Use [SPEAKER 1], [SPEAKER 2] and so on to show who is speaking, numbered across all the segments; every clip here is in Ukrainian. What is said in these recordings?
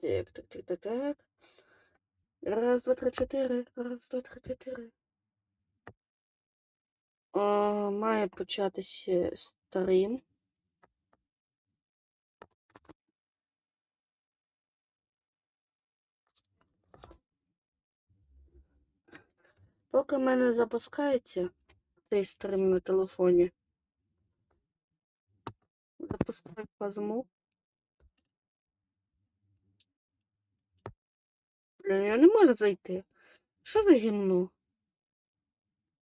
[SPEAKER 1] Так, так, так, так, так. Раз, два, три, чотири. Раз, два, три, чотири. О, має початися стрім. Поки в мене запускається цей стрім на телефоні. Запускаю фазму. Блін, я не можу зайти. Що за гімно?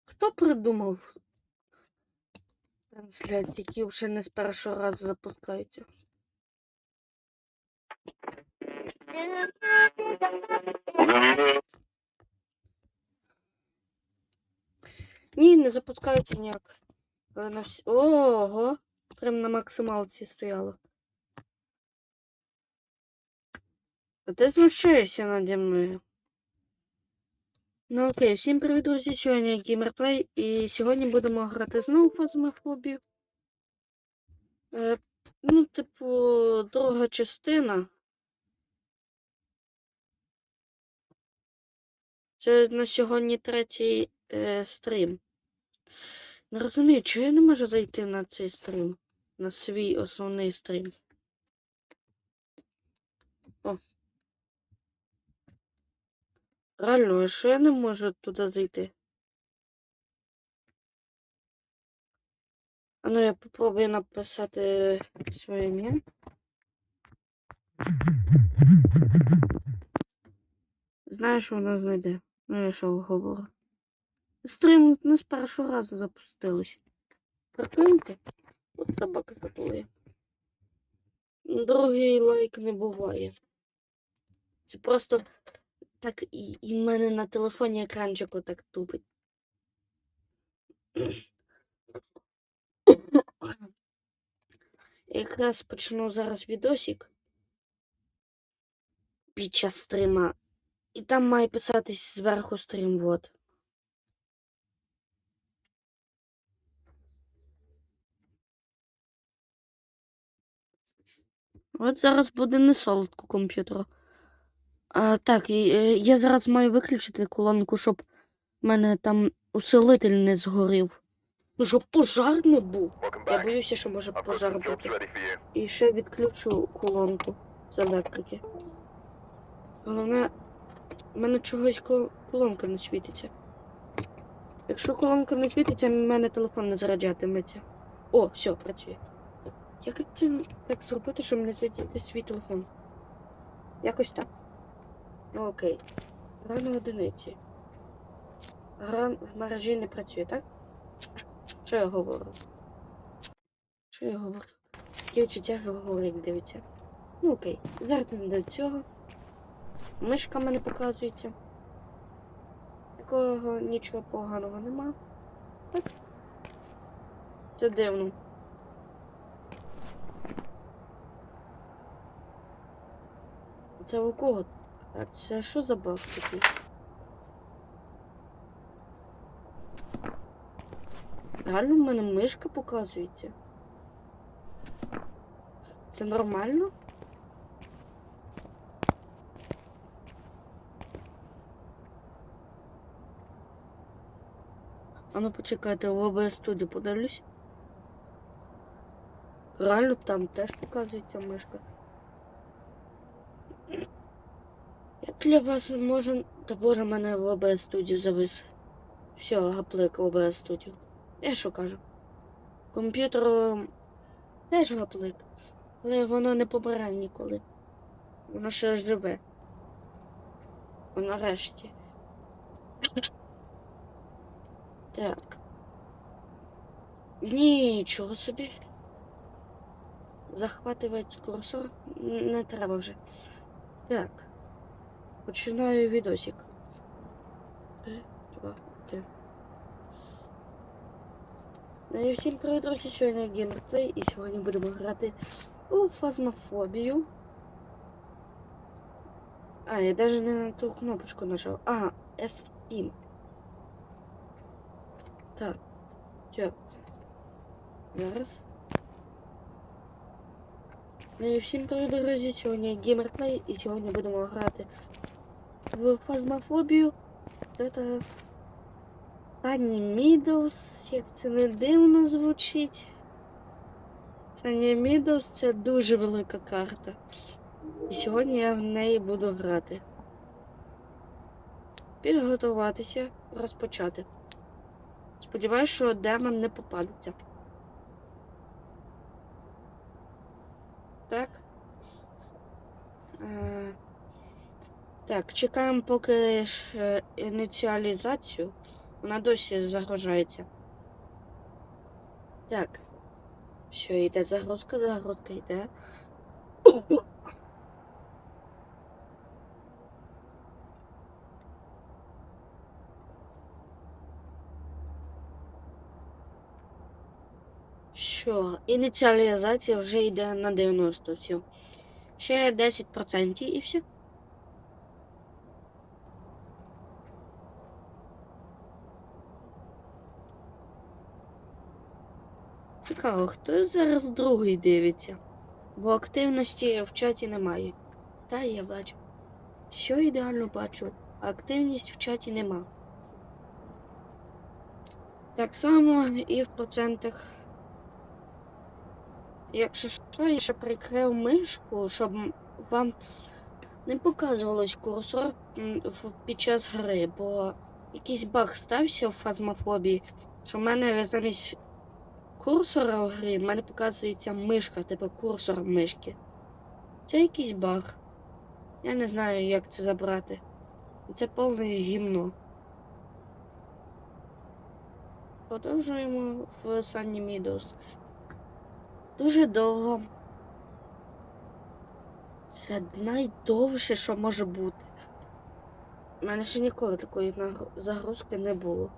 [SPEAKER 1] Хто придумав трансляції, які вже не з першого разу запускаються? Ні, не запускаються ніяк. Але на всі... Ого! Прям на максималці стояло. А ти знущаєшся наді мною. Ну окей, всім привіт, друзі! Сьогодні Геймерплей, і сьогодні будемо грати знову фазмофобію. Е, ну, типу, друга частина. Це на сьогодні третій е, стрім. Не розумію, чого я не можу зайти на цей стрім? На свій основний стрім. О. Реально, а що я не можу туди зайти? А ну я попробую написати своє ім'я. Знаю, що вона знайде. Ну я що говорю. Стрім не з першого разу запустилось. Прикиньте? От собака затулує. Другий лайк не буває. Це просто так і, і в мене на телефоні екранчику так тупить. Якраз почну зараз відосик під час стрима. І там має писатись зверху стрім, вот. От зараз буде не солодко комп'ютеру. А, так, і, е, я зараз маю виключити колонку, щоб в мене там усилитель не згорів. Ну, щоб пожар не був. Я боюся, що може пожар бути. І ще відключу колонку з електрики. Головне, в мене чогось кол- колонка не світиться. Якщо колонка не світиться, в мене телефон не заряджатиметься. О, все, працює. Як це так зробити, щоб не свій телефон? Якось так. Ну окей. Гра на одиниці. Гра в мережі не працює, так? Що я говорю? Що я говорю? Що говорить, дивиться. Ну окей, зараз до цього. Мишка мене показується. Такого нічого поганого нема. Так. Це дивно. Це у кого? А це що за баг такий? Реально в мене мишка показується. Це нормально? А ну почекайте, в OBS студію подивлюсь. Реально там теж показується мишка. Для вас можу... Та боже, мене в OBS студію завис. Все, гаплик в OBS студію. Я що кажу? Комп'ютер ем, теж гаплик. Але воно не помирає ніколи. Воно ще живе. Нарешті. Так. Нічого собі. Захватувати курсор не треба вже. Так. Починаю відосик. Три, два, три. Ну і всім привіт, друзі, сьогодні геймерплей, і сьогодні будемо грати у фазмофобію. А, я даже не на ту кнопочку нажав. А, F7. Так. Чё? Зараз. Ну і всім привіт, друзі! Сьогодні Геймерплей і сьогодні будемо грати в фазмофобію. Це Сані Мідоус, як це не дивно звучить. Сані Мідоус це дуже велика карта. І сьогодні я в неї буду грати. Підготуватися, розпочати. Сподіваюсь, що демон не попадеться. Так. Так, чекаємо поки е, ініціалізацію. Вона досі загружається. Так. Все, йде загрузка, загрузка йде. Що, ініціалізація вже йде на 90 все. Ще 10% і все. Цікаво, хто зараз другий дивиться? Бо активності в чаті немає. Та я бачу. Що ідеально бачу, активність в чаті нема. Так само і в процентах. Якщо що, я ще прикрив мишку, щоб вам не показувалось курсор під час гри, бо якийсь баг стався в фазмофобії, що в мене замість курсора в грі в мене показується мишка, типу курсор мишки. Це якийсь баг. Я не знаю, як це забрати. Це повне гімно. Продовжуємо в Sunny Meadows. Дуже довго. Це найдовше, що може бути. У мене ще ніколи такої загрузки не було.